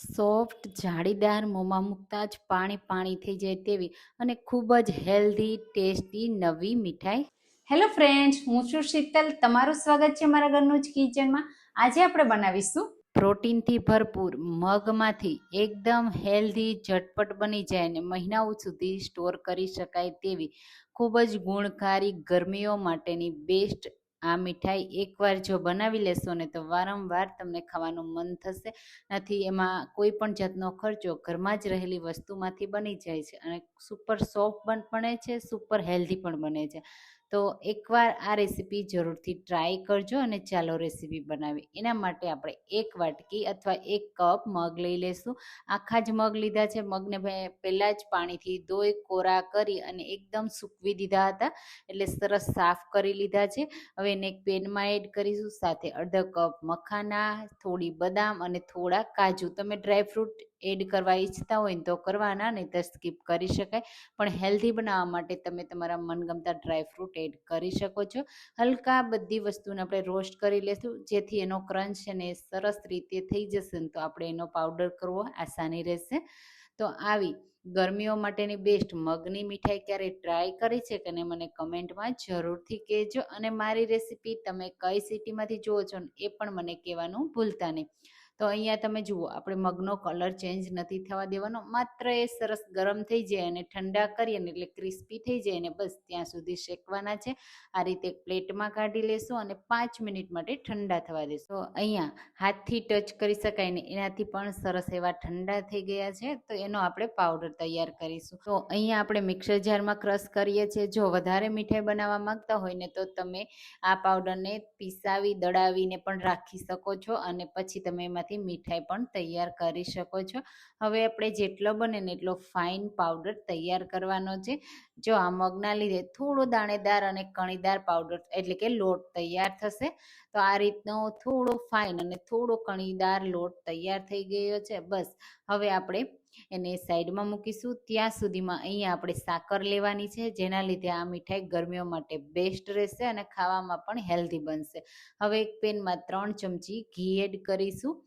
Soft જાળીદાર મોંમાં મૂકતા જ પાણી પાણી થઈ જાય તેવી અને ખૂબ જ હેલ્ધી, ટેસ્ટી નવી મીઠાઈ. હેલો ફ્રેન્ડ્સ, હું છું શીતલ. તમારું સ્વાગત છે મારા ઘરનું જ કિચનમાં. આજે આપણે બનાવીશું પ્રોટીનથી ભરપૂર મગમાંથી એકદમ હેલ્ધી ઝટપટ બની જાય અને મહિનાઓ સુધી સ્ટોર કરી શકાય તેવી ખૂબ જ ગુણકારી ગરમીઓ માટેની બેસ્ટ આ મીઠાઈ એકવાર જો બનાવી લેશો ને તો વારંવાર તમને ખાવાનું મન થશે. નથી, એમાં કોઈ પણ જાતનો ખર્ચો ઘરમાં જ રહેલી વસ્તુમાંથી બની જાય છે અને સુપર સોફ્ટ પણ બને છે સુપર હેલ્ધી પણ બને છે. તો એકવાર આ રેસીપી જરૂરથી ટ્રાય કરજો અને ચાલો રેસીપી બનાવી એના માટે આપણે એક વાટકી અથવા એક કપ મગ લઈ લેશું. આખા જ મગ લીધા છે. મગને પહેલાં જ પાણીથી ધોઈ, કોરા કરી અને એકદમ સૂકવી દીધા હતા. એટલે સરસ સાફ કરી લીધા છે. હવે એને એક પેનમાં એડ કરીશું. સાથે અડધો કપ મખાના, થોડી બદામ અને થોડા કાજુ. તમે ડ્રાયફ્રૂટ એડ કરવા ઈચ્છતા હોય ને તો કરવાના નહીં તો સ્કીપ કરી શકાય. પણ હેલ્ધી બનાવવા માટે તમે તમારા મનગમતા ડ્રાયફ્રૂટ એડ કરી શકો છો. હલકા બધી વસ્તુને આપણે રોસ્ટ કરી લેશું, જેથી એનો ક્રંચ છે ને સરસ રીતે થઈ જશે ને તો આપણે એનો પાવડર કરવો આસાની રહેશે. તો આવી ગરમીઓ માટેની બેસ્ટ મગની મીઠાઈ ક્યારે ટ્રાય કરી છે કે મને કમેન્ટમાં જરૂરથી કહેજો. અને મારી રેસીપી તમે કઈ સિટીમાંથી જુઓ છો એ પણ મને કહેવાનું ભૂલતા નહીં. તો અહીંયા તમે જુઓ, આપણે મગનો કલર ચેન્જ નથી થવા દેવાનો. માત્ર એ સરસ ગરમ થઈ જાય અને ઠંડા કરીએ એટલે ક્રિસ્પી થઈ જાય અને બસ ત્યાં સુધી શેકવાના છે. આ રીતે પ્લેટમાં કાઢી લેશું અને પાંચ મિનિટ માટે ઠંડા થવા દેશું. અહીંયા હાથથી ટચ કરી શકાય ને એનાથી પણ સરસ એવા ઠંડા થઈ ગયા છે. તો એનો આપણે પાવડર તૈયાર કરીશું. તો અહીંયા આપણે મિક્સર જારમાં ક્રશ કરીએ છીએ. જો વધારે મીઠાઈ બનાવવા માંગતા હોય ને તો તમે આ પાવડરને પીસાવી, દળાવીને પણ રાખી શકો છો અને પછી તમે એમાંથી એનાથી મીઠાઈ પણ તૈયાર કરી શકો છો. હવે આપણે જેટલો બને ને એટલો ફાઇન પાવડર તૈયાર કરવાનો છે. જો આ મગના લીધે થોડો દાણેદાર અને કણીદાર પાવડર એટલે કે લોટ તૈયાર થશે, તો આ રીતનો થોડો ફાઇન અને થોડો કણીદાર લોટ તૈયાર થઈ ગયો છે. બસ, હવે આપણે એને સાઈડમાં મૂકીશું. ત્યાં સુધીમાં અહીંયા આપણે સાકર લેવાની છે, જેના લીધે આ મીઠાઈ ગરમીઓ માટે બેસ્ટ રહેશે અને ખાવામાં પણ હેલ્ધી બનશે. હવે એક પેનમાં ત્રણ ચમચી ઘી એડ કરીશું.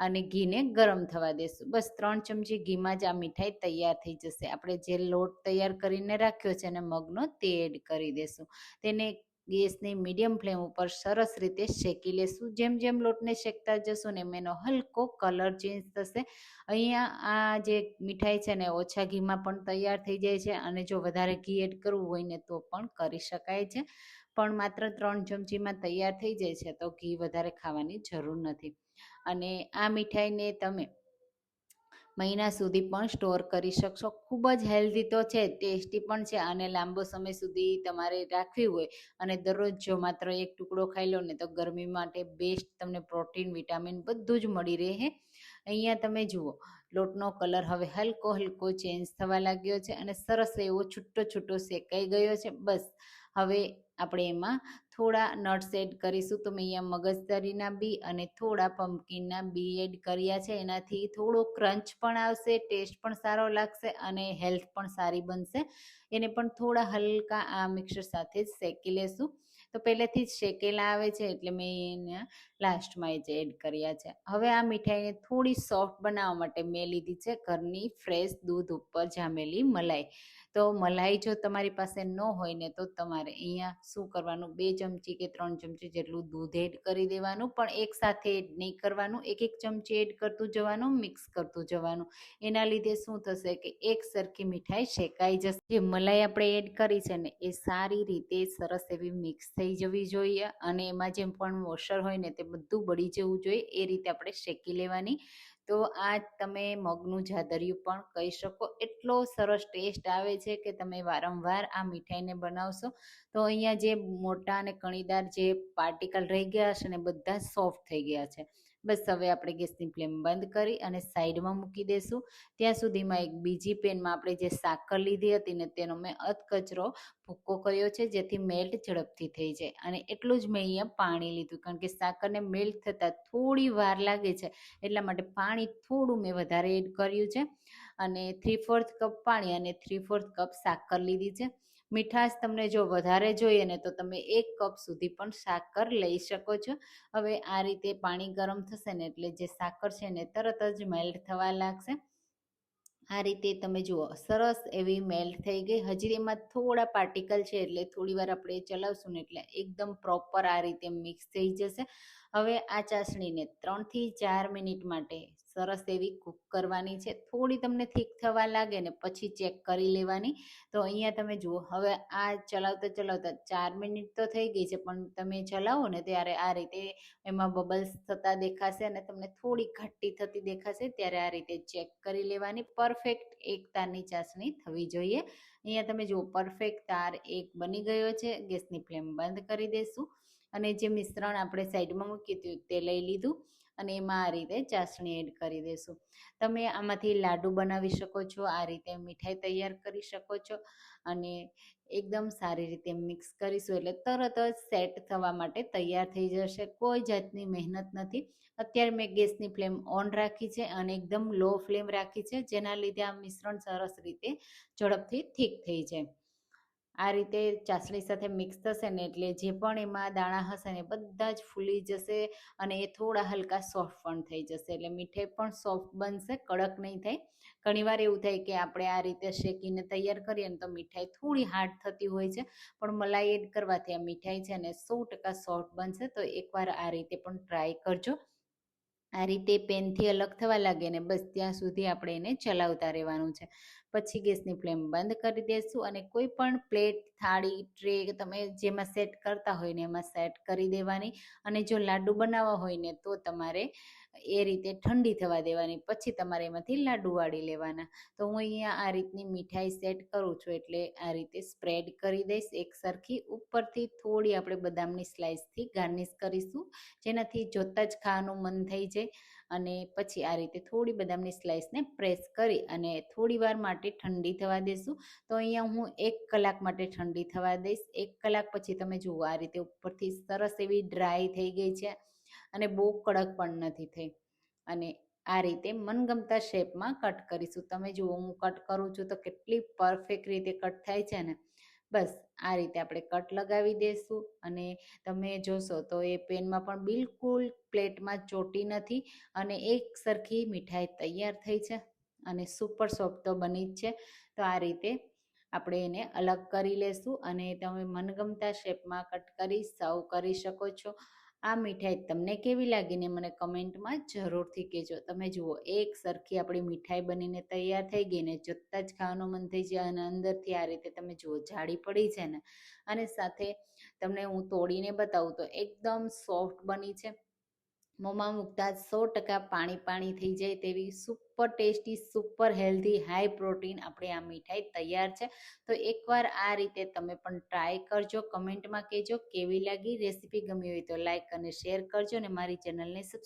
અને ઘીને ગરમ થવા દેશું. બસ ત્રણ ચમચી ઘીમાં જ આ મીઠાઈ તૈયાર થઈ જશે. આપણે જે લોટ તૈયાર કરીને રાખ્યો છે અને મગનો તે એડ કરી દેશું. તેને ગેસની મીડિયમ ફ્લેમ ઉપર સરસ રીતે શેકી લેશું. જેમ જેમ લોટને શેકતા જશું ને એનો હલકો કલર ચેન્જ થશે. અહીંયા આ જે મીઠાઈ છે ને ઓછા ઘીમાં પણ તૈયાર થઈ જાય છે અને જો વધારે ઘી એડ કરવું હોય ને તો પણ કરી શકાય છે. પણ માત્ર ત્રણ ચમચીમાં તૈયાર થઈ જાય છે તો ઘી વધારે ખાવાની જરૂર નથી. અને આ મીઠાઈને તમે મહિના સુધી પણ સ્ટોર કરી શકશો. ખૂબ જ હેલ્ધી તો છે, ટેસ્ટી પણ છે અને લાંબો સમય સુધી તમારે રાખવી હોય અને દરરોજ જો માત્ર એક ટુકડો ખાઈ લો ને તો ગરમી માટે બેસ્ટ તમને પ્રોટીન વિટામિન બધું જ મળી રહે. અહીંયા તમે જુઓ લોટનો કલર હવે હલકો હલકો ચેન્જ થવા લાગ્યો છે અને સરસ એવો છૂટો છૂટો શેકાઈ ગયો છે. બસ, હવે આપણે એમાં થોડા નટ્સ એડ કરીશું. તો મેં અહીંયા મગજદારીના બી અને થોડા પમ્પકિનના બી એડ કર્યા છે. એનાથી થોડો ક્રંચ પણ આવશે ટેસ્ટ પણ સારો લાગશે અને હેલ્થ પણ સારી બનશે. એને પણ થોડા હલકા આ મિક્સર સાથે જ શેકી લેશું. તો પહેલેથી જ શેકેલા આવે છે એટલે મેં એને લાસ્ટમાં જ એડ કર્યા છે. હવે આ મીઠાઈને થોડી સોફ્ટ બનાવવા માટે મેં લીધી છે ઘરની ફ્રેશ દૂધ ઉપર જામેલી મલાઈ. તો મલાઈ જો તમારી પાસે ન હોય ને તો તમારે અહીંયા શું કરવાનું? બે ચમચી કે ત્રણ ચમચી જેટલું દૂધ એડ કરી દેવાનું, પણ એકસાથે એડ નહીં કરવાનું. એક એક ચમચી એડ કરતું જવાનું, મિક્સ કરતું જવાનું. એના લીધે શું થશે કે એક સરખી મીઠાઈ શેકાઈ જશે. જે મલાઈ આપણે એડ કરી છે ને, એ સારી રીતે સરસ એવી મિક્સ થઈ જવી જોઈએ અને એમાં જેમ પણ વોશર હોય ને તે બધું બળી જવું જોઈએ, એ રીતે આપણે શેકી લેવાની. તો આ તમે મગનું જાદરિયું પણ કહી શકો. એટલો સરસ ટેસ્ટ આવે છે કે તમે વારંવાર આ મીઠાઈને બનાવશો. તો અહીંયા જે મોટા અને કણીદાર જે પાર્ટિકલ રહી ગયા છે ને, બધા સોફ્ટ થઈ ગયા છે. બસ હવે આપણે ગેસની ફ્લેમ બંધ કરી અને સાઈડમાં મૂકી દઈશું ત્યાં સુધીમાં એક બીજી પેનમાં આપણે જે સાકર લીધી હતી ને તેનો મેં અધકચરો ભૂક્કો કર્યો છે, જેથી મેલ્ટ ઝડપથી થઈ જાય. અને એટલું જ મેં અહીંયા પાણી લીધું, કારણ કે સાકરને મેલ્ટ થતાં થોડી વાર લાગે છે, એટલા માટે પાણી થોડું મેં વધારે એડ કર્યું છે. અને થ્રી ફોર્થ કપ પાણી અને થ્રી ફોર્થ કપ સાકર લીધી છે. મીઠાશ તમને જો વધારે જોઈએ ને, તો તમે એક કપ સુધી પણ સાકર લઈ શકો છો. હવે આ રીતે પાણી ગરમ થશે ને, એટલે જે સાકર છે ને, તરત જ મેલ્ટ થવા લાગશે. આ રીતે તમે જુઓ, સરસ એવી મેલ્ટ થઈ ગઈ. હજી એમાં થોડા પાર્ટિકલ છે, એટલે થોડી વાર આપણે ચલાવશું ને, એટલે એકદમ પ્રોપર આ રીતે મિક્સ થઈ જશે. હવે આ ચાસણીને ત્રણથી ચાર મિનિટ માટે સરસ એવી કૂક કરવાની છે. થોડી તમને થીક થવા લાગે ને પછી ચેક કરી લેવાની. તો અહીંયા તમે જુઓ, હવે આ ચલાવતા ચલાવતા ચાર મિનિટ તો થઈ ગઈ છે, પણ તમે ચલાવો ને ત્યારે આ રીતે એમાં બબલ્સ થતા દેખાશે અને તમને થોડી ઘટ્ટી થતી દેખાશે, ત્યારે આ રીતે ચેક કરી લેવાની. પરફેક્ટ એક તારની ચાસણી થવી જોઈએ. અહીંયા તમે જુઓ, પરફેક્ટ તાર એક બની ગયો છે. ગેસની ફ્લેમ બંધ કરી દઈશું અને જે મિશ્રણ આપણે સાઈડમાં મૂક્યું હતું તે લઈ લીધું. અને એમાં આ રીતે ચાસણી એડ કરી દઈશું તમે આમાંથી લાડુ બનાવી શકો છો, આ રીતે મીઠાઈ તૈયાર કરી શકો છો અને એકદમ સારી રીતે મિક્સ કરીશું એટલે તરત જ સેટ થવા માટે તૈયાર થઈ જશે. કોઈ જાતની મહેનત નથી. અત્યારે મેં ગેસની ફ્લેમ ઓન રાખી છે અને એકદમ લો ફ્લેમ રાખી છે, જેના લીધે આ મિશ્રણ સરસ રીતે ઝડપથી થીક થઈ જાય. આ રીતે ચાસણી સાથે મિક્સ થશે ને એટલે જે પણ એમાં દાણા હશે ને બધા જ ફૂલી જશે અને એ થોડા હલકા સોફ્ટ પણ થઈ જશે. એટલે મીઠાઈ પણ સોફ્ટ બનશે, કડક નહીં થાય. ઘણીવાર એવું થાય કે આપણે આ રીતે શેકીને તૈયાર કરીએ ને તો મીઠાઈ થોડી હાર્ડ થતી હોય છે. પણ મલાઈ એડ કરવાથી આ મીઠાઈ છે ને સો ટકા સોફ્ટ બનશે તો એકવાર આ રીતે પણ ટ્રાય કરજો. આ રીતે પેનથી અલગ થવા લાગે ને બસ ત્યાં સુધી આપણે એને ચલાવતા રહેવાનું છે. પછી ગેસની ફ્લેમ બંધ કરી દઈશું અને કોઈ પણ પ્લેટ, થાળી, ટ્રે તમે જેમાં સેટ કરતા હોય ને એમાં સેટ કરી દેવાની અને જો લાડુ બનાવવા હોય ને તો તમારે એ રીતે ઠંડી થવા દેવાની. પછી તમારે એમાંથી લાડુ વાળી લેવાના. તો હું અહીંયા આ રીતની મીઠાઈ સેટ કરું છું એટલે આ રીતે સ્પ્રેડ કરી દઈશ. એક સરખી ઉપરથી થોડી આપણે બદામની સ્લાઇસથી ગાર્નિશ કરીશું. જેનાથી જોતાં જ ખાવાનું મન થઈ જાય. અને પછી આ રીતે થોડી બદામની સ્લાઇસને પ્રેસ કરી અને થોડી વાર માટે ઠંડી થવા દેશું. તો અહીંયા હું એક કલાક માટે ઠંડી થવા દઈશ. એક કલાક પછી તમે જુઓ આ રીતે ઉપરથી સરસ એવી ડ્રાય થઈ ગઈ છે અને બહુ કડક પણ નથી થઈ. અને આ રીતે મનગમતા શેપમાં કટ કરીશું. તમે જુઓ હું કટ કરું છું તો કેટલી પરફેક્ટ રીતે કટ થાય છે ને. બસ, આ રીતે આપણે કટ લગાવી દઈશું અને તમે જોશો તો એ પેનમાં પણ બિલકુલ પ્લેટમાં ચોટી નથી અને એક સરખી મીઠાઈ તૈયાર થઈ છે અને સુપર સોફ્ટ તો બની જ છે. તો આ રીતે આપણે એને અલગ કરી લેશું અને તમે મનગમતા શેપમાં કટ કરી, સર્વ કરી શકો છો. આ મીઠાઈ તમને કેવી લાગીને મને કમેન્ટમાં જરૂરથી કહેજો. તમે જુઓ, એક સરખી આપણી મીઠાઈ બનીને તૈયાર થઈ ગઈ ને જોતાં જ ખાવાનું મન થઈ જાય અને અંદરથી આ રીતે તમે જુઓ જાડી પડી છે ને. અને સાથે તમને હું તોડીને બતાવું તો એકદમ સોફ્ટ બની છે. મોંમાં મૂકતા સો ટકા પાણી પાણી થઈ જાય તેવી super tasty super healthy high protein આપણે આ મીઠાઈ તૈયાર છે. તો એકવાર આ રીતે તમે પણ ટ્રાય કરજો કમેન્ટમાં કહેજો, કેવી લાગી રેસીપી ગમી હોય તો લાઈક અને શેર કરજો અને મારી ચેનલને સબસ્ક્રાઈબ